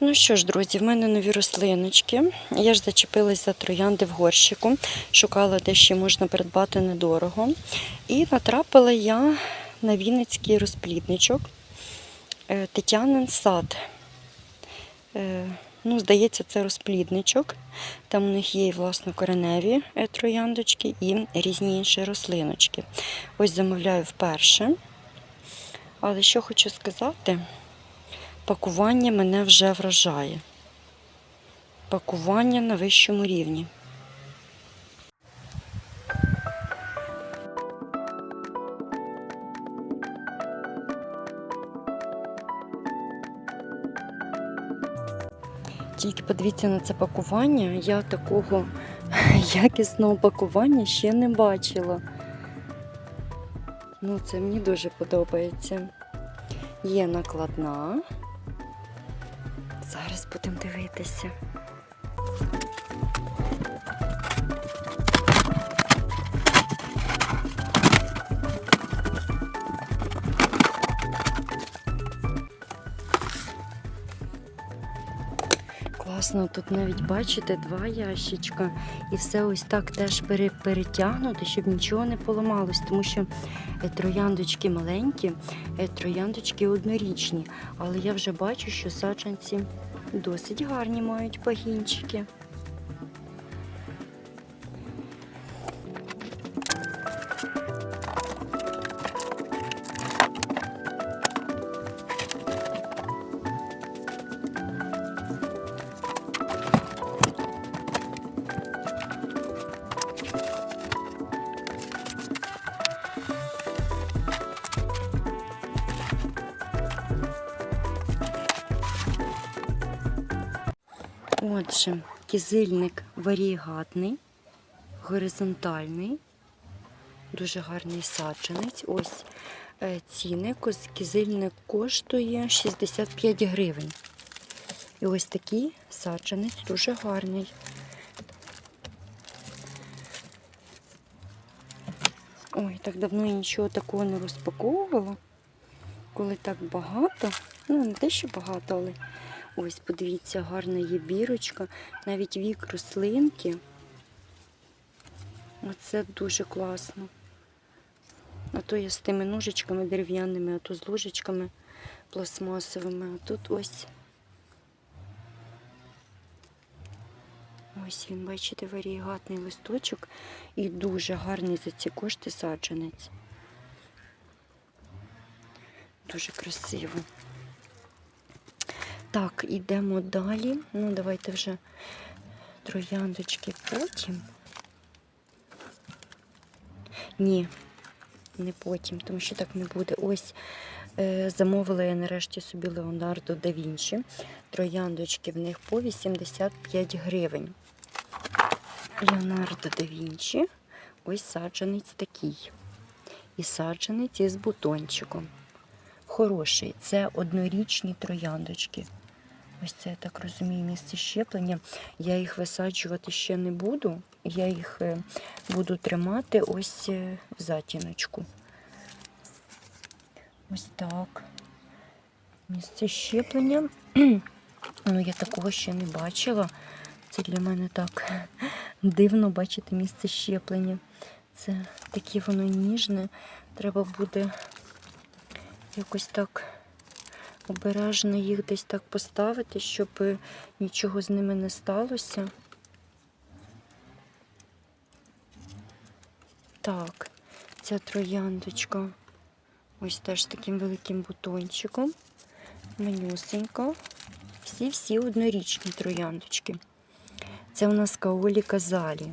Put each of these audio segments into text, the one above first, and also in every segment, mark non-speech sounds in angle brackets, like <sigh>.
Ну що ж, друзі, в мене нові рослиночки. Я ж зачепилась за троянди в горщику, шукала, де ще можна придбати недорого. І натрапила я на Вінницький розплідничок е, Тетянин сад. Е, Ну, здається, це розплідничок. Там у них є і власно кореневі е, трояндочки і різні інші рослиночки. Ось замовляю вперше. Але що хочу сказати, пакування мене вже вражає. Пакування на вищому рівні. Тільки подивіться на це пакування. Я такого <laughs> якісного пакування ще не бачила. Ну, це мені дуже подобається. Є накладна. Зараз будемо дивитися. Класно, тут навіть бачите два ящичка, і все ось так теж пере- перетягнуто, щоб нічого не поламалось, тому що е, трояндочки маленькі, е, трояндочки однорічні. Але я вже бачу, що саджанці досить гарні мають пагінчики. Отже, кизильник варігатний, горизонтальний, дуже гарний саджанець. Ось е, ціни. Кизильник коштує 65 гривень. І ось такий саджанець дуже гарний. Ой, так давно я нічого такого не розпаковувала. Коли так багато, ну не те, що багато, але ось подивіться, гарна є бірочка, навіть вік рослинки. Оце дуже класно. А то я з тими ножичками дерев'яними, а то з ложечками пластмасовими. А тут ось. Ось він, бачите, варігатний листочок і дуже гарний за ці кошти саджанець. Дуже красиво. Так, ідемо далі. Ну, давайте вже трояндочки потім. Ні, не потім, тому що так не буде. Ось е, замовила я нарешті собі Леонардо да Вінчі. Трояндочки в них по 85 гривень. Леонардо да Вінчі. Ось саджанець такий. І саджанець із бутончиком. Хороший. Це однорічні трояндочки. Ось це, я так розумію, місце щеплення. Я їх висаджувати ще не буду. Я їх е, буду тримати ось е, в затіночку. Ось так. Місце щеплення. <clears throat> Ну, я такого ще не бачила. Це для мене так <laughs> дивно бачити місце щеплення. Це таке воно ніжне. Треба буде якось так обережно їх десь так поставити, щоб е, нічого з ними не сталося. Так, ця трояндочка ось теж таким великим бутончиком. Манюсенька. Всі-всі однорічні трояндочки. Це у нас каолі казалі.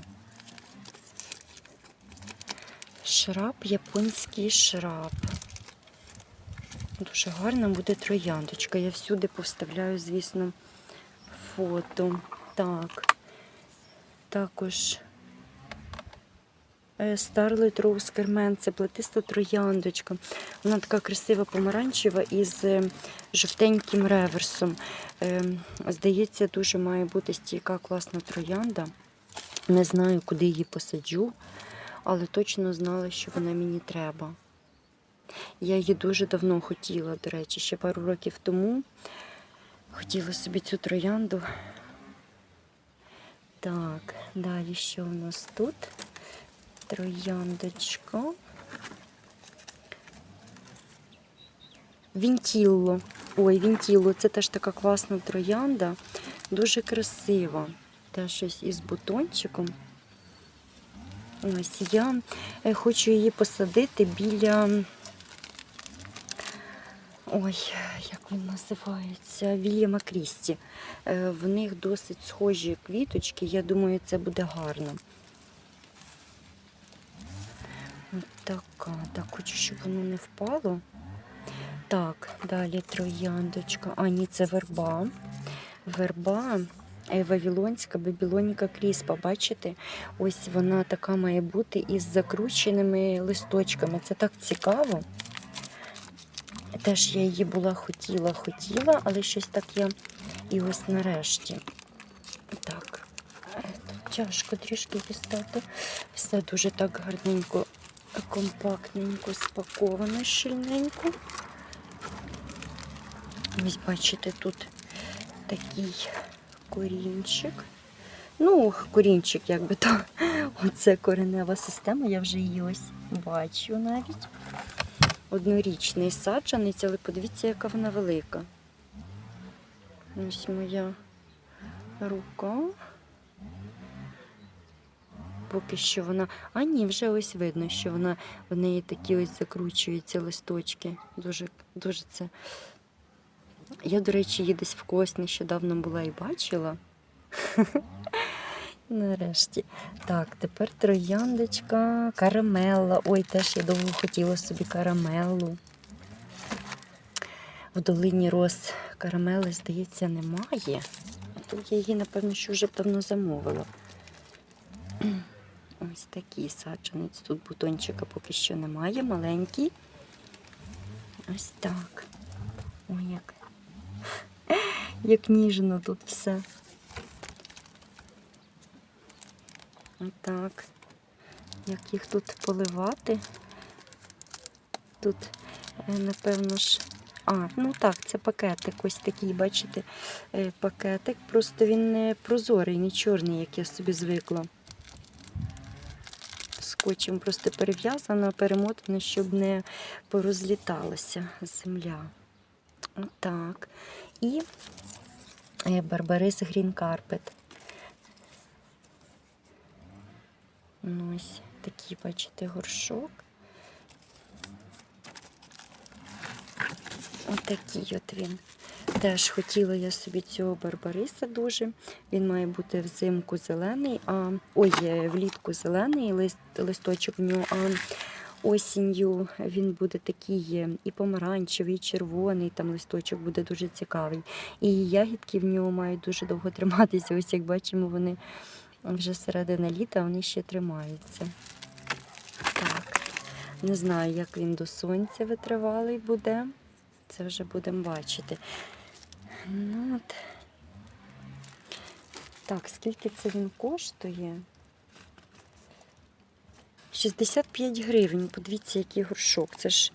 Шраб, японський шраб. Дуже гарна буде трояндочка. Я всюди повставляю, звісно, фото. Так. Також е, Starlight Rose Carmen, це плетиста трояндочка. Вона така красива помаранчева із е, жовтеньким реверсом. Е, Здається, дуже має бути стійка класна троянда. Не знаю, куди її посаджу, але точно знала, що вона мені треба. Я її дуже давно хотіла, до речі, ще пару років тому. хотіла собі цю троянду. Так, далі що у нас тут? Трояндочка. Вінтілло. Ой, Вінтілло, це теж така класна троянда. Дуже красива. Теж щось із бутончиком. Ось я е, хочу її посадити біля. Ой, як він називається? Вільяма Крісті. Е, В них досить схожі квіточки. Я думаю, це буде гарно. От така. Так, хочу, щоб воно не впало. Так, далі трояндочка. А, ні, це верба. Верба е, Вавилонська Бабілоніка Кріспа. Бачите? Ось вона така має бути із закрученими листочками. Це так цікаво. Теж я її була хотіла, хотіла, але щось так я і ось нарешті. Так, тяжко трішки дістати. Все дуже так гарненько, компактненько, спаковано, щільненько. Ось бачите, тут такий корінчик. Ну, корінчик, якби то. Оце коренева система, я вже її ось бачу навіть. Однорічний саджанець, але подивіться, яка вона велика. Ось моя рука. Поки що вона. А ні, вже ось видно, що вона в неї такі ось закручуються листочки. Дуже, дуже це. Я, до речі, її десь в когось нещодавно була і бачила. <laughs> Нарешті. Так, тепер трояндочка, карамелла. Ой, теж я довго хотіла собі карамелу. В долині роз карамели, здається, немає. Тут я її, напевно, що вже давно замовила. <clears throat> Ось такий саджанець. Тут бутончика поки що немає, маленький. Ось так. Ой, як, <laughs> як ніжно тут все. Отак. Як їх тут поливати? Тут, е, напевно ж. А, ну так, це пакетик. Ось такий, бачите, е, пакетик. Просто він не прозорий, не чорний, як я собі звикла. Скотчем просто перев'язано, перемотано, щоб не порозліталася земля. Отак. І е, Барбарис Грін Карпет. Ну, ось такий, бачите, горшок. Отакий от він. Теж хотіла я собі цього барбариса дуже. Він має бути взимку зелений, а ой, е, влітку зелений лист, листочок в нього, а осінню він буде такий е, і помаранчевий, і червоний, там листочок буде дуже цікавий. І ягідки в нього мають дуже довго триматися. Ось як бачимо, вони вже середина літа, вони ще тримаються. Так, не знаю, як він до сонця витривалий буде. Це вже будемо бачити. Ну, от. Так, скільки це він коштує? 65 гривень. Подивіться, який горшок. Це ж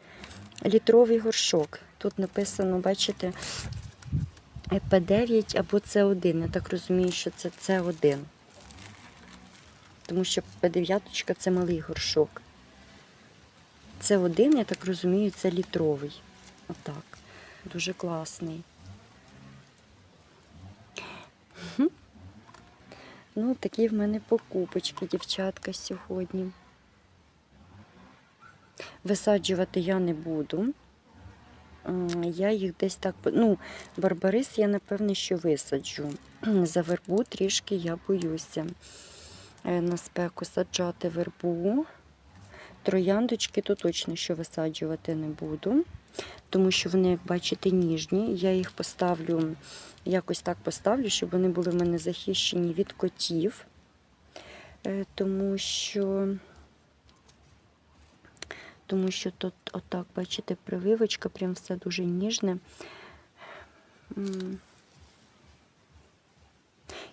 літровий горшок. Тут написано, бачите, П9 або С1. Я так розумію, що це С1. Тому що П9 це малий горшок. С1, я так розумію, це літровий. Отак. Дуже класний. Ну, такі в мене покупочки, дівчатка, сьогодні. Висаджувати я не буду. Я їх десь так. Ну, барбарис я, напевне, що висаджу. <clears throat> За вербу трішки я боюся на спеку саджати вербу. Трояндочки то точно що висаджувати не буду, тому що вони, як бачите, ніжні. Я їх поставлю, якось так поставлю, щоб вони були в мене захищені від котів, Е, тому що. Тому що тут, отак, бачите, прививочка, прям все дуже ніжне.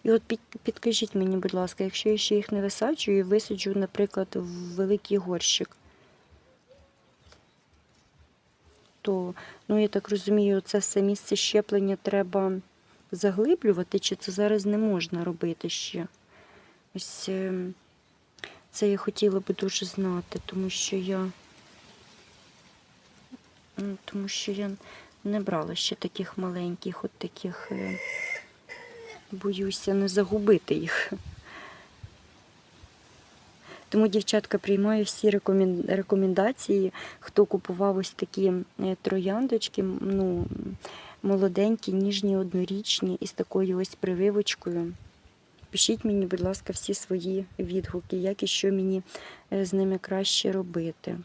І от під, підкажіть мені, будь ласка, якщо я ще їх не висаджую і висаджу, наприклад, в великий горщик, то, ну, я так розумію, це все місце щеплення треба заглиблювати, чи це зараз не можна робити ще. Ось ем, це я хотіла би дуже знати, тому що я. Тому що я не брала ще таких маленьких, от таких. Боюся не загубити їх. Тому, дівчатка, приймаю всі рекомендації, хто купував ось такі е, трояндочки, ну, молоденькі, ніжні, однорічні, із такою ось прививочкою. Пишіть мені, будь ласка, всі свої відгуки, як і що мені е, з ними краще робити.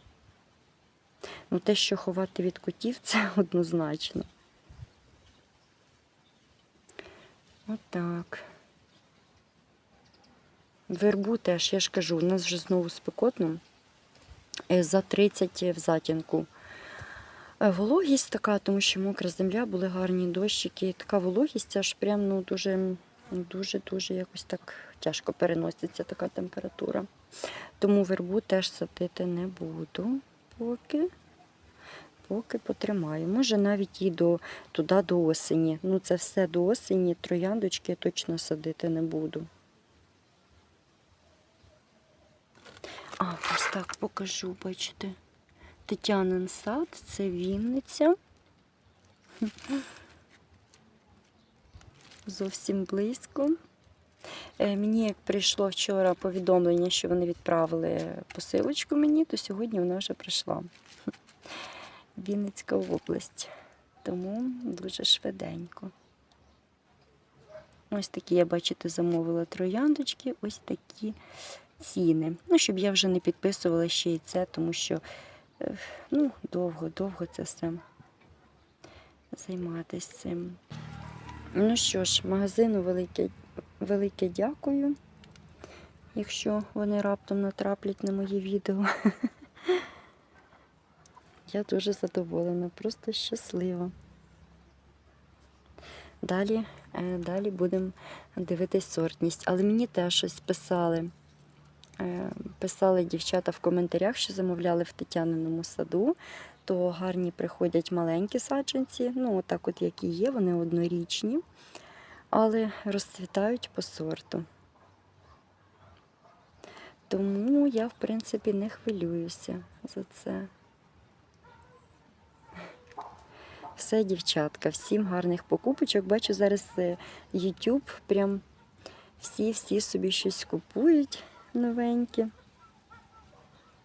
Ну, те, що ховати від котів, <laughs> це однозначно. Отак. Вербу теж, я ж кажу, у нас вже знову спекотно. Е, За 30 в затінку. Е, Вологість така, тому що мокра земля, були гарні дощики. Така вологість аж прям ну, дуже, дуже, дуже якось так тяжко переноситься така температура. Тому вербу теж садити не буду поки. Поки потримаю. Може навіть і до, туди до осені. Ну, це все до осені. Трояндочки я точно садити не буду. А, ось так покажу, бачите. Тетянин сад, це Вінниця. Зовсім близько. Е, Мені як прийшло вчора повідомлення, що вони відправили посилочку мені, то сьогодні вона вже прийшла. Вінницька область. Тому дуже швиденько. Ось такі, я бачите, замовила трояндочки, ось такі ціни. Ну, щоб я вже не підписувала ще і це, тому що е, ну, довго-довго це все займатися цим. Ну що ж, магазину велике, велике дякую, якщо вони раптом натраплять на моє відео. <laughs> Я дуже задоволена, просто щаслива. Далі, е, далі будемо дивитись сортність. Але мені теж щось писали. Е, Писали дівчата в коментарях, що замовляли в Тетяниному саду, то гарні приходять маленькі саджанці, ну, отак от які є, вони однорічні, але розцвітають по сорту. Тому я, в принципі, не хвилююся за це. Все, дівчатка, всім гарних покупочок. Бачу зараз е, YouTube, прям всі-всі собі щось купують новеньке.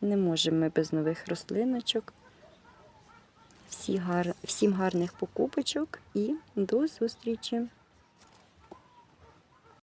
Не можемо ми без нових рослиночок. Всі гар... Всім гарних покупочок і до зустрічі!